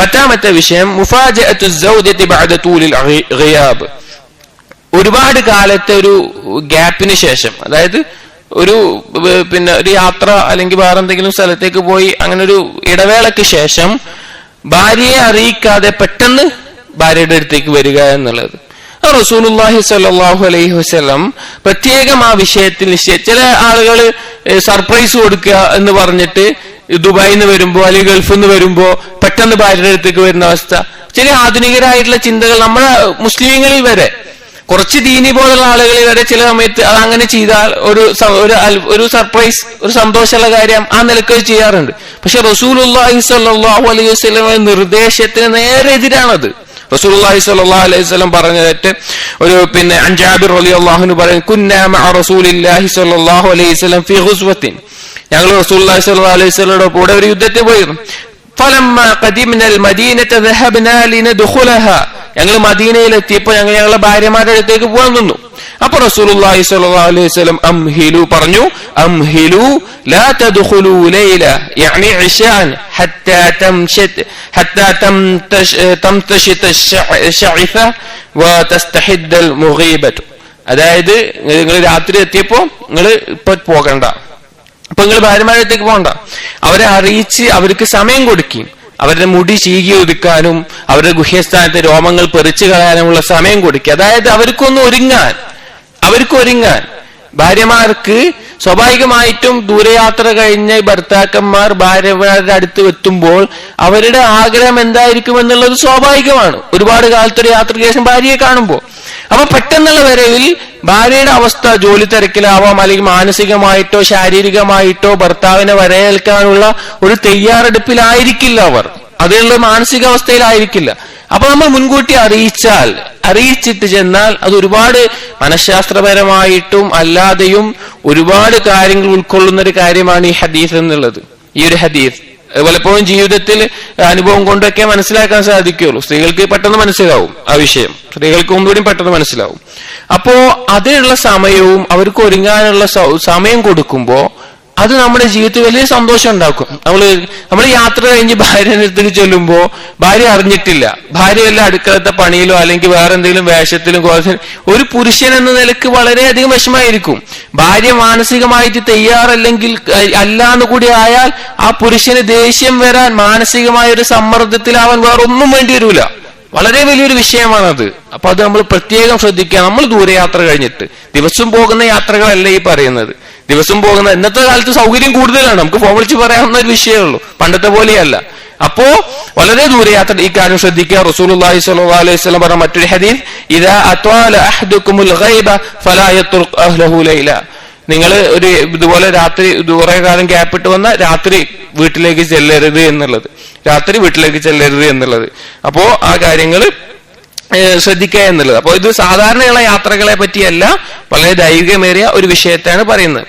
പത്താമത്തെ വിഷയം ബഅദ തൂലിൽ ഗിയാബ് ഒരുപാട് കാലത്തെ ഒരു ഗ്യാപ്പിന് ശേഷം അതായത് ഒരു പിന്നെ ഒരു യാത്ര അല്ലെങ്കിൽ വേറെ എന്തെങ്കിലും സ്ഥലത്തേക്ക് പോയി അങ്ങനെ ഒരു ഇടവേളയ്ക്ക് ശേഷം ഭാര്യയെ അറിയിക്കാതെ പെട്ടെന്ന് ഭാര്യയുടെ അടുത്തേക്ക് വരിക എന്നുള്ളത്. റസൂലുല്ലാഹി സ്വല്ലല്ലാഹു അലൈഹി വസല്ലം പ്രത്യേകം ആ വിഷയത്തിൽ നിശ്ചയ ചില ആളുകൾ സർപ്രൈസ് കൊടുക്കുക എന്ന് പറഞ്ഞിട്ട് ദുബായിൽ നിന്ന് വരുമ്പോ അല്ലെങ്കിൽ ഗൾഫിൽ നിന്ന് വരുമ്പോ പെട്ടെന്ന് ഭാര്യയുടെ അടുത്തേക്ക് വരുന്ന അവസ്ഥ. ചില ആധുനികരായിട്ടുള്ള ചിന്തകൾ നമ്മുടെ മുസ്ലിങ്ങളിൽ വരെ. കുറച്ച് ദീനി പോലുള്ള ആളുകളിൽ വരെ ചില സമയത്ത് അത് അങ്ങനെ ചെയ്താൽ ഒരു ഒരു സർപ്രൈസ് ഒരു സന്തോഷമുള്ള കാര്യം ആ നിലയ്ക്ക് ചെയ്യാറുണ്ട്. പക്ഷെ റസൂലുള്ളാഹി സ്വല്ലല്ലാഹു അലൈഹി നിർദ്ദേശത്തിന് നേരെ എതിരാണത്. റസൂലുള്ളാഹി സ്വല്ലല്ലാഹു അലൈഹി വസല്ലം പറഞ്ഞിട്ട് ഒരു പിന്നെ അഞ്ചാബിർ അലി അൻഹു പറയും കുന്നാമ റസൂൽ അലൈഹി ഖുസ്വത്തിൻ ഞങ്ങൾ റസൂല്ലാ സല്ലാ അലൈഹി സ്വലയുടെ കൂടെ ഒരു യുദ്ധത്തിന് പോയിരുന്നു ഞങ്ങൾ മദീനയിൽ എത്തിയപ്പോൾ ഞങ്ങൾ ഞങ്ങളെ ഭാര്യമാരുടെ അടുത്തേക്ക് പോകാൻ നിന്നു. അപ്പൊ റസൂലുള്ളാഹി സ്വല്ലല്ലാഹു അലൈഹി വസല്ലം അംഹിലു പറഞ്ഞു അംഹിലു ലാ തദ്ഖുലു ലൈല യഅനി ഇശാൻ ഹത്താ തംശത് ഹത്താ തംതശിത ശഇഫ വതസ്തഹിദ്ദ അൽ മുഗീബ അതായത് നിങ്ങൾ രാത്രി എത്തിയപ്പോൾ നിങ്ങൾ ഇപ്പൊ പോകണ്ട. അപ്പൊ നിങ്ങൾ ഭാര്യമാരത്തേക്ക് പോകണ്ട. അവരെ അറിയിച്ച് അവർക്ക് സമയം കൊടുക്കുകയും അവരുടെ മുടി ചീകി ഒതുക്കാനും അവരുടെ ഗുഹ്യസ്ഥാനത്തെ രോമങ്ങൾ പെറിച്ചു കളയാനുമുള്ള സമയം കൊടുക്കുക അതായത് അവർക്കൊന്ന് ഒരുങ്ങാൻ. അവർക്ക് ഒരുങ്ങാൻ. ഭാര്യമാർക്ക് സ്വാഭാവികമായിട്ടും ദൂരയാത്ര കഴിഞ്ഞ് ഭർത്താക്കന്മാർ ഭാര്യമാരുടെ അടുത്ത് എത്തുമ്പോൾ അവരുടെ ആഗ്രഹം എന്തായിരിക്കും എന്നുള്ളത് സ്വാഭാവികമാണ്. ഒരുപാട് കാലത്തൊരു യാത്രയ്ക്ക് ശേഷം ഭാര്യയെ കാണുമ്പോൾ. അപ്പൊ പെട്ടെന്നുള്ള വരവിൽ ഭാര്യയുടെ അവസ്ഥ ജോലി തിരക്കിലാവാം അല്ലെങ്കിൽ മാനസികമായിട്ടോ ശാരീരികമായിട്ടോ ഭർത്താവിനെ വരയേൽക്കാനുള്ള ഒരു തയ്യാറെടുപ്പിലായിരിക്കില്ല അവർ. അതിനുള്ള മാനസികാവസ്ഥയിലായിരിക്കില്ല. അപ്പൊ നമ്മൾ മുൻകൂട്ടി അറിയിച്ചാൽ അറിയിച്ചിട്ട് ചെന്നാൽ അത് ഒരുപാട് മനഃശാസ്ത്രപരമായിട്ടും അല്ലാതെയും ഒരുപാട് കാര്യങ്ങൾ ഉൾക്കൊള്ളുന്ന ഒരു കാര്യമാണ് ഈ ഹദീസ് എന്നുള്ളത്. ഈ ഒരു ഹദീസ്. പലപ്പോഴും ജീവിതത്തിൽ അനുഭവം കൊണ്ടൊക്കെ മനസ്സിലാക്കാൻ സാധിക്കുകയുള്ളൂ. സ്ത്രീകൾക്ക് പെട്ടെന്ന് മനസ്സിലാവും ആ വിഷയം. സ്ത്രീകൾക്ക് ഒന്നുകൂടി പെട്ടെന്ന് മനസ്സിലാവും. അപ്പോ അതിനുള്ള സമയവും അവർക്ക് ഒരുങ്ങാനുള്ള സമയം കൊടുക്കുമ്പോ അത് നമ്മുടെ ജീവിതത്തിൽ വലിയ സന്തോഷം ഉണ്ടാക്കും. നമ്മൾ നമ്മൾ യാത്ര കഴിഞ്ഞ് ഭാര്യ അടുത്തേക്ക് ചൊല്ലുമ്പോൾ ഭാര്യ അറിഞ്ഞിട്ടില്ല. ഭാര്യ വല്ല അടുക്കളത്തെ പണിയിലോ അല്ലെങ്കിൽ വേറെ എന്തെങ്കിലും വേഷത്തിലും ഒരു പുരുഷൻ എന്ന നിലയ്ക്ക് വളരെയധികം വിഷമായിരിക്കും ഭാര്യ മാനസികമായിട്ട് തയ്യാറല്ലെങ്കിൽ അല്ലാന്ന് കൂടി ആയാൽ ആ പുരുഷന് ദേഷ്യം വരാൻ മാനസികമായ ഒരു സമ്മർദ്ദത്തിലാവാൻ വേറെ ഒന്നും വേണ്ടി വരൂല. വളരെ വലിയൊരു വിഷയമാണത്. അപ്പൊ അത് നമ്മൾ പ്രത്യേകം ശ്രദ്ധിക്കുക. നമ്മൾ ദൂരയാത്ര കഴിഞ്ഞിട്ട്. ദിവസം പോകുന്ന യാത്രകളല്ല ഈ പറയുന്നത്. ദിവസം പോകുന്ന ഇന്നത്തെ കാലത്ത് സൗകര്യം കൂടുതലാണ്. നമുക്ക് ഫോൺ വിളിച്ച് പറയാവുന്ന ഒരു വിഷയമേ ഉള്ളൂ പണ്ടത്തെ പോലെയല്ല. അപ്പോ വളരെ ദൂരയാത്ര ഈ കാര്യം ശ്രദ്ധിക്കുക. സ്വല്ലല്ലാഹു അലൈഹി വസല്ലം പറഞ്ഞ മറ്റൊരു ഹദീസ് ഇതാ നിങ്ങൾ ഒരു ഇതുപോലെ രാത്രി ദൂരെ കാലം ഗ്യാപ്പിട്ട് വന്ന രാത്രി വീട്ടിലേക്ക് ചെല്ലരുത് എന്നുള്ളത്. രാത്രി വീട്ടിലേക്ക് ചെല്ലരുത് എന്നുള്ളത്. അപ്പോ ആ കാര്യങ്ങൾ ശ്രദ്ധിക്കുക എന്നുള്ളത്. അപ്പോൾ ഇത് സാധാരണയുള്ള യാത്രകളെ പറ്റിയല്ല വളരെ ദൈവികമേറിയ ഒരു വിഷയത്തെയാണ് പറയുന്നത്.